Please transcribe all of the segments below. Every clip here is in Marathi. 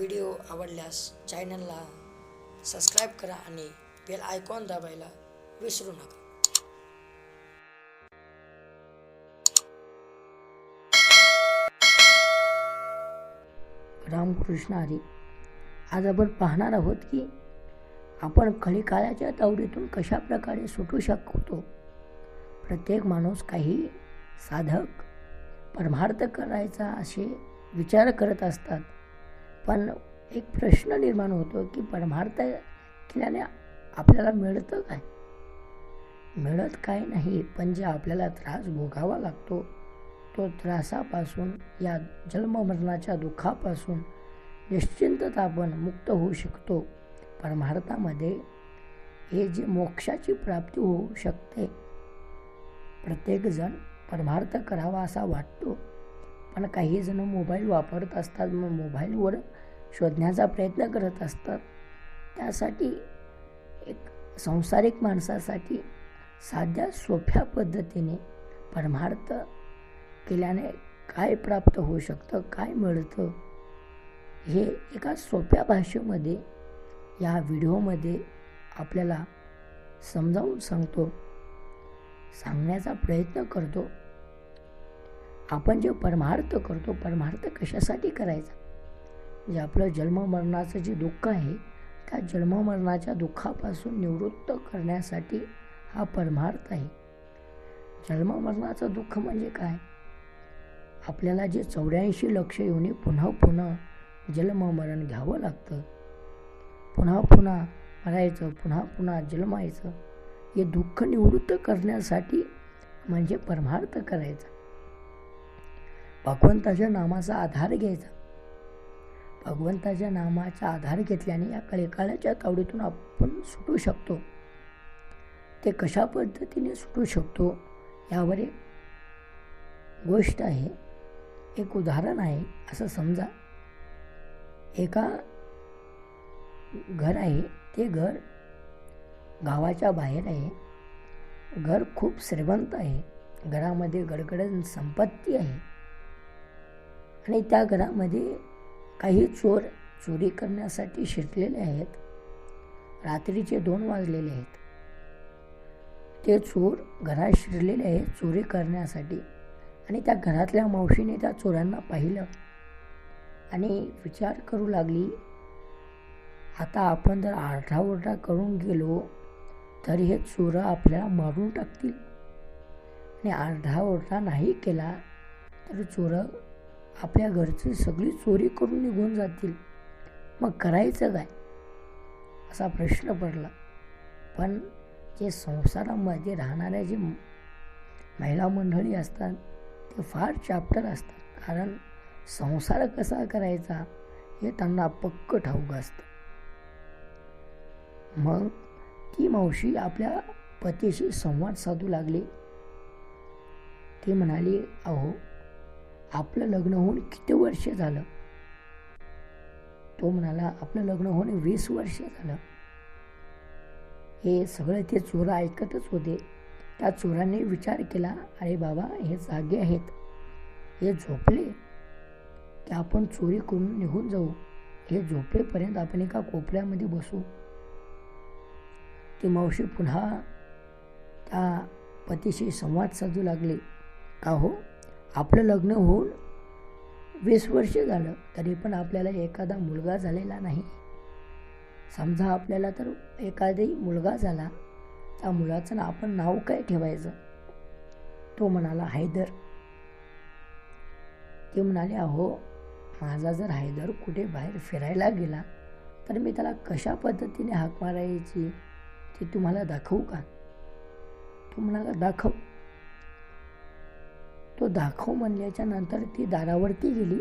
व्हिडिओ आवडल्यास चॅनलला सबस्क्राईब करा आणि बेल आयकॉन दाबायला विसरू नका. रामकृष्ण हरी आज आपण पाहणार आहोत की आपण कलिकाळाच्या तावडीतून कशा प्रकारे सुटू शकतो? प्रत्येक माणूस काही साधक परमार्थ करायचा असे विचार करत असतात. पण एक प्रश्न निर्माण होतो की परमार्थ केल्याने आपल्याला मिळतं काय? मिळत काय नाही पण जे आपल्याला त्रास भोगावा लागतो तो त्रासापासून या जन्ममरणाच्या दुःखापासून निश्चिंतता आपण मुक्त होऊ शकतो. परमार्थामध्ये हे जे मोक्षाची प्राप्ती होऊ शकते प्रत्येकजण परमार्थ करावा असा वाटतो. पण काही जण मोबाईल वापरत असतात मग मोबाईलवर शोधण्याचा प्रयत्न करत असतात. त्यासाठी एक संसारिक माणसासाठी साध्या सोप्या पद्धतीने परमार्थ केल्याने काय प्राप्त होऊ शकतं काय मिळतं हे एका सोप्या भाषेमध्ये या व्हिडिओमध्ये आपल्याला समजावून सांगतो सांगण्याचा प्रयत्न करतो. आपण जे परमार्थ करतो परमार्थ कशासाठी करायचा? जे आपलं जन्ममरणाचं जे दुःख आहे त्या जन्ममरणाच्या दुःखापासून निवृत्त करण्यासाठी हा परमार्थ आहे. जन्ममरणाचं दुःख म्हणजे काय? आपल्याला जे चौऱ्याऐंशी लक्ष येऊन पुन्हा पुन्हा जन्ममरण घ्यावं लागतं. पुन्हा पुन्हा मरायचं पुन्हा पुन्हा जन्मायचं हे दुःख निवृत्त करण्यासाठी म्हणजे परमार्थ करायचा. भगवंताच्या नामाचा आधार घ्यायचा. भगवंताच्या नामाचा आधार घेतल्याने या कलेकाळाच्या तावडीतून आपण सुटू शकतो. ते कशा पद्धतीने सुटू शकतो यावर एक गोष्ट आहे. एक उदाहरण आहे असं समजा. एका घर आहे ते घर गावाच्या बाहेर आहे. घर खूप श्रीमंत आहे. घरामध्ये गडगडन संपत्ती आहे. आणि त्या घरामध्ये काही चोर चोरी करण्यासाठी शिरलेले आहेत. रात्रीचे दोन वाजलेले आहेत. ते चोर घरात शिरलेले आहेत चोरी करण्यासाठी. आणि त्या घरातल्या मावशीने त्या चोरांना पाहिलं आणि विचार करू लागली आता आपण जर आरडाओरडा करून गेलो तर हे चोरं आपल्याला मारून टाकतील. आणि आरडाओरडा नाही केला तर चोरं आपल्या घरची सगळी चोरी करून निघून जातील. मग करायचं काय? असा प्रश्न पडला. पण जे संसारामध्ये राहणाऱ्या जे महिला मंडळी असतात ते फार चॅप्टर असतात. कारण संसार कसा करायचा हे त्यांना पक्क ठाऊक असतं. मग ती मावशी आपल्या पतीशी संवाद साधू लागली. ती म्हणाली अहो आपलं लग्न होऊन किती वर्ष झालं? तो म्हणाला आपलं लग्न होऊन वीस वर्ष झालं. हे सगळं ते चोर ऐकतच होते. त्या चोरांनी विचार केला अरे बाबा हे जागे आहेत. हे झोपले. की आपण चोरी करून निघून जाऊ. हे झोपेपर्यंत आपण एका कोपऱ्यामध्ये बसू. ती मावशी पुन्हा त्या पतीशी संवाद साधू लागले. का हो? आपलं लग्न होऊन वीस वर्ष झालं तरी पण आपल्याला एखादा मुलगा झालेला नाही. समजा आपल्याला तर एखादी मुलगा झाला त्या मुलाचं ना आपण नाव काय ठेवायचं? तो म्हणाला हैदर. ते म्हणाले अहो माझा जर हैदर कुठे बाहेर फिरायला गेला तर मी त्याला कशा पद्धतीने हाक मारायची? ते तुम्हाला दाखवू का? तो म्हणाला दाखव. दाखव म्हणल्याच्या नंतर ती दारावरती गेली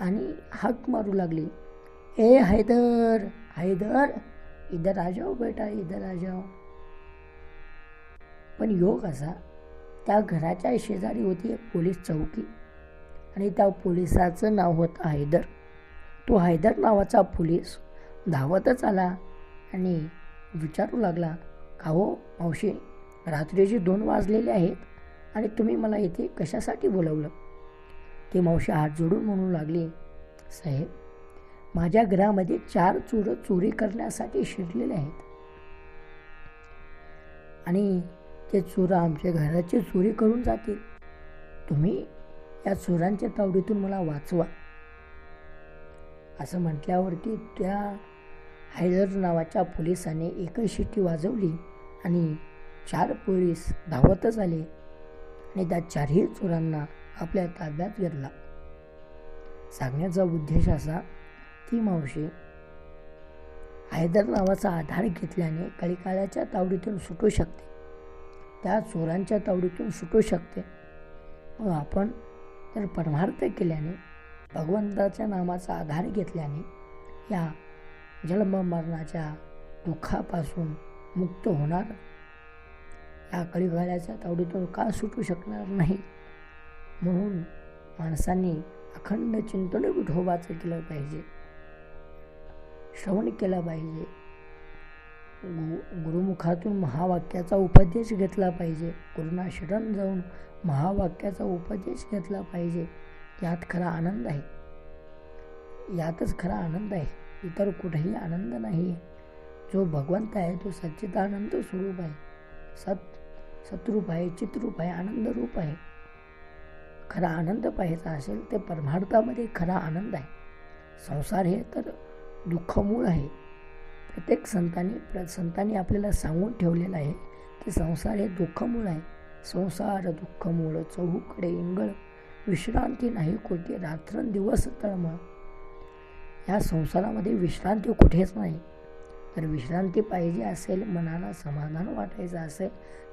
आणि हाक मारू लागली. ए हैदर हैदर इधर आ जाओ बेटा इधर आ जाओ. पण योग असा त्या घराच्या शेजारी होती एक पोलीस चौकी आणि त्या पोलिसाचं नाव होतं हैदर. तो हैदर नावाचा पोलीस धावतच आला आणि विचारू लागला का हो मावशी रात्रीचे दोन वाजलेले आहेत. आणि तुम्ही मला इथे कशासाठी बोलवलं? ती मावशी हात जोडून म्हणू लागली साहेब माझ्या घरामध्ये चार चोर चोरी करण्यासाठी शिरलेले आहेत. आणि ते चोर आमच्या घराची चोरी करून जातील. तुम्ही या चोरांच्या तावडीतून मला वाचवा. असं म्हटल्यावरती त्या हैदर नावाच्या पोलिसाने एकच शिट्टी वाजवली आणि चार पोलीस धावतच आले. आणि त्या चारही चोरांना आपल्या ताब्यात घेतला. सांगण्याचा उद्देश असा ती मावशी हैदर नावाचा आधार घेतल्याने कलिकाळ्याच्या तावडीतून सुटू शकते. त्या चोरांच्या तावडीतून सुटू शकते. व आपण तर परमार्थ केल्याने भगवंताच्या नामाचा आधार घेतल्याने या जन्म मरणाच्या दुःखापासून मुक्त होणार? या कलिकाळाच्या तावडीतून का सुटू शकणार नाही. म्हणून माणसांनी अखंड चिंतन विठोबाचं केलं पाहिजे. श्रवण केलं पाहिजे. गु गुरुमुखातून महावाक्याचा उपदेश घेतला पाहिजे. गुरुना शरण जाऊन महावाक्याचा उपदेश घेतला पाहिजे. यात खरा आनंद आहे. यातच खरा आनंद आहे. इतर कुठेही आनंद नाही. आहे जो भगवंत आहे तो सच्चिदानंद स्वरूप आहे. सत सतरूप आहे चित्रूप आहे आनंदरूप आहे. खरा आनंद पाहायचा असेल तर परमार्थामध्ये खरा आनंद आहे. संसार हे तर दुःखमूळ आहे. प्रत्येक संतांनी प्र संतांनी आपल्याला सांगून ठेवलेलं आहे की संसार हे दुःखमूळ आहे. संसार दुःखमूळ चहूकडे इंगळ विश्रांती नाही कोणती रात्रंदिवस तळमळ. या संसारामध्ये विश्रांती कुठेच नाही. तर विश्रांती पाहिजे असेल मनाला समाधान वाटायचं असेल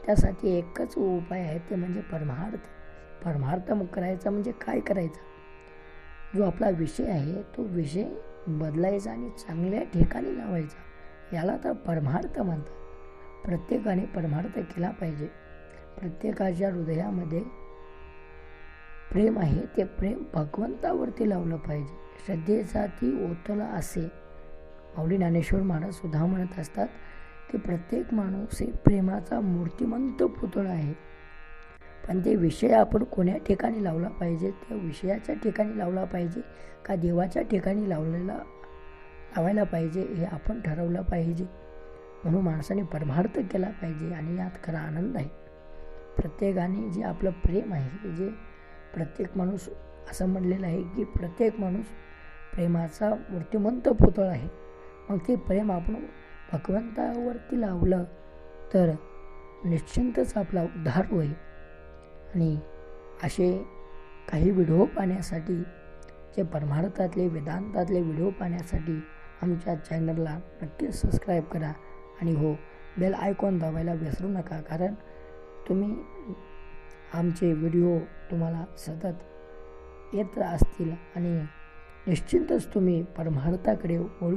त्यासाठी एकच उपाय आहे ते म्हणजे परमार्थ. परमार्थ करायचा म्हणजे काय करायचं? जो आपला विषय आहे तो विषय बदलायचा आणि चांगल्या ठिकाणी लावायचा. याला तर परमार्थ म्हणतात. प्रत्येकाने परमार्थ केला पाहिजे. प्रत्येकाच्या हृदयामध्ये प्रेम आहे ते प्रेम भगवंतावरती लावलं पाहिजे. श्रद्धेचा ती ओतला असे माऊली ज्ञानेश्वर महाराज सुद्धा म्हणत असतात की प्रत्येक माणूस हे प्रेमाचा मूर्तिमंत पुतळा आहे. पण ते विषय आपण कोण्या ठिकाणी लावला पाहिजे? त्या विषयाच्या ठिकाणी लावला पाहिजे का देवाच्या ठिकाणी लावलेला लावायला पाहिजे हे आपण ठरवलं पाहिजे? म्हणून माणसाने परमार्थ केला पाहिजे आणि यात खरा आनंद आहे. प्रत्येकाने जे आपलं प्रेम आहे जे प्रत्येक माणूस असं म्हणलेलं आहे की प्रत्येक माणूस प्रेमाचा मूर्तिमंत पुतळ आहे. मग ते प्रेम आपण भगवंतावरती लावलं तर निश्चिंतच आपला उद्धार होईल. आणि असे काही व्हिडिओ पाहण्यासाठी जे परमार्थातले वेदांतातले व्हिडिओ पाहण्यासाठी आमच्या चॅनलला नक्कीच सबस्क्राईब करा. आणि हो बेल आयकॉन दाबायला विसरू नका कारण तुम्ही आमचे व्हिडिओ तुम्हाला सतत येत असतील. आणि निश्चितच तुम्ही परमार्थाकडे वळू